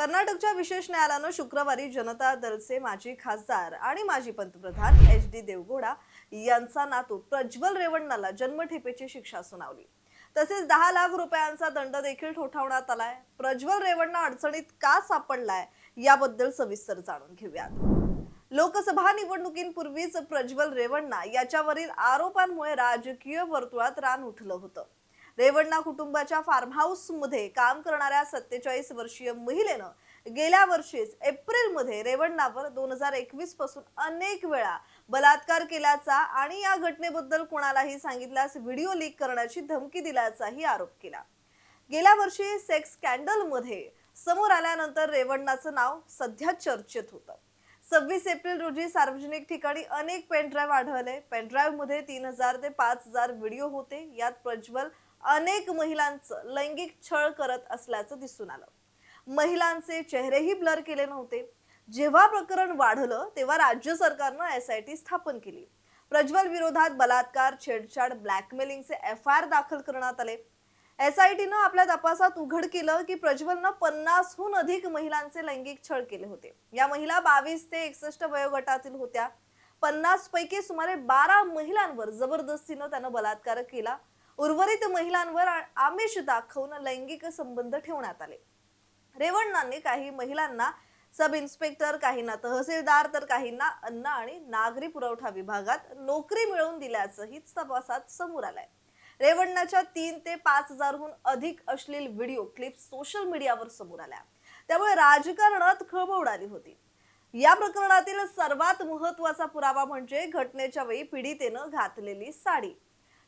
कर्नाटकच्या विशेष न्यायालयानं शुक्रवारी जनता दलचे माजी खासदार आणि माजी पंतप्रधान एच डी देवगौडा यांचा नातू प्रज्वल रेवण्णाला जन्मठेपेची शिक्षा सुनावली. तसेच दहा लाख रुपयांचा दंड देखील ठोठावण्यात आलाय. प्रज्वल रेवण्णा अडचणीत का सापडलाय याबद्दल सविस्तर जाणून घेऊयात. लोकसभा निवडणुकींपूर्वीच प्रज्वल रेवण्णा याच्यावरील आरोपांमुळे राजकीय वर्तुळात रान उठलं होतं. रेवण्णा कुटुंबाच्या फार्म हाऊसमध्ये काम करणाऱ्या सत्तेचाळीस वर्षीय महिलेनं गेल्या वर्षीच एप्रिलमध्ये रेवण्णावर दोन हजार एकवीसपासून अनेक वेळा बलात्कार केल्याचा आणि या घटनेबद्दल कोणालाही सांगितल्यास व्हिडिओ लीक करण्याची धमकी दिल्याचाही आरोप केला. गेल्या वर्षी सेक्स स्कॅन्डलमध्ये समोर आल्यानंतर रेवण्णाचं नाव सध्या चर्चेत होतं. सव्वीस एप्रिल रोजी सार्वजनिक ठिकाणी अनेक पेनड्राईव्ह आढळले. पेनड्राईव्हमध्ये तीन हजार ते पाच हजार व्हिडिओ होते. यात प्रज्वल अनेक महिलांचं लैंगिक छळ करत असल्याचं दिसून आलं. महिलांचे चेहरेही ब्लर केले नव्हते. जेव्हा प्रकरण वाढलं तेव्हा राज्य सरकारनं एस आय टी स्थापन केली. प्रज्वल विरोधात बलात्कार छेडछाड ब्लॅकमेलिंगचे एफ आय आर दाखल करण्यात आले. एस आय टीनं आपल्या तपासात उघड केलं की प्रज्वलनं पन्नासहून अधिक महिलांचे लैंगिक छळ केले होते. या महिला बावीस ते एकसष्ट वयोगटातील होत्या. पन्नास पैकी सुमारे बारा महिलांवर जबरदस्तीनं त्यानं बलात्कार केला. उर्वरित महिलांवर आमिष दाखवून लैंगिक संबंध ठेवण्यात आले. रेवण्णांनी काही महिलांना सब इन्स्पेक्टर काहींना तहसीलदार तर काहींना अन्न आणि नागरी पुरवठा विभागात नोकरी मिळवून दिल्याचंही तपासात समोर आलंय. रेवण्णाच्या तीन ते पाच हजारहून अधिक अश्लील व्हिडिओ क्लिप सोशल मीडियावर समोर आल्या. त्यामुळे राजकारणात खळबळ उडाली होती. या प्रकरणातील सर्वात महत्त्वाचा पुरावा म्हणजे घटनेच्या वेळी पीडितेनं घातलेली साडी.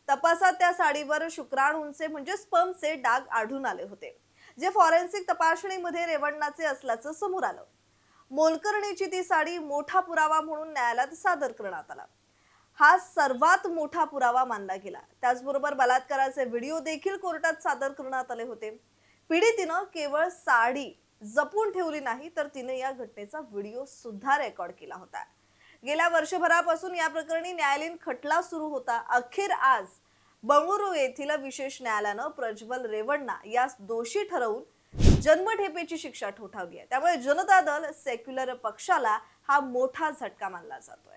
तपासात त्या साडीवर शुक्राणूंचे म्हणजे स्पर्मचे डाग आढळून आले होते जे फॉरेन्सिक तपासणीमध्ये रेवण्णाचे असल्याचं समोर आलं. मोलकर्णीची ती साडी मोठा पुरावा म्हणून न्यायालयात सादर करण्यात आला. हा सर्वात मोठा पुरावा मानला गेला. त्याचबरोबर बलात्काराचे व्हिडिओ देखील कोर्टात सादर करण्यात आले होते. पीडितीनं केवळ साडी जपून ठेवली नाही तर तिने या घटनेचा व्हिडिओ सुद्धा रेकॉर्ड केला होता. गेल्या वर्षभरापासून या प्रकरणी न्यायालयीन खटला सुरू होता. अखेर आज बंगळुरू येथील विशेष न्यायालयानं प्रज्वल रेवण्णा यास दोषी ठरवून जन्मठेपेची शिक्षा ठोठावली आहे. त्यामुळे जनता दल सेक्युलर पक्षाला हा मोठा झटका मानला जातोय.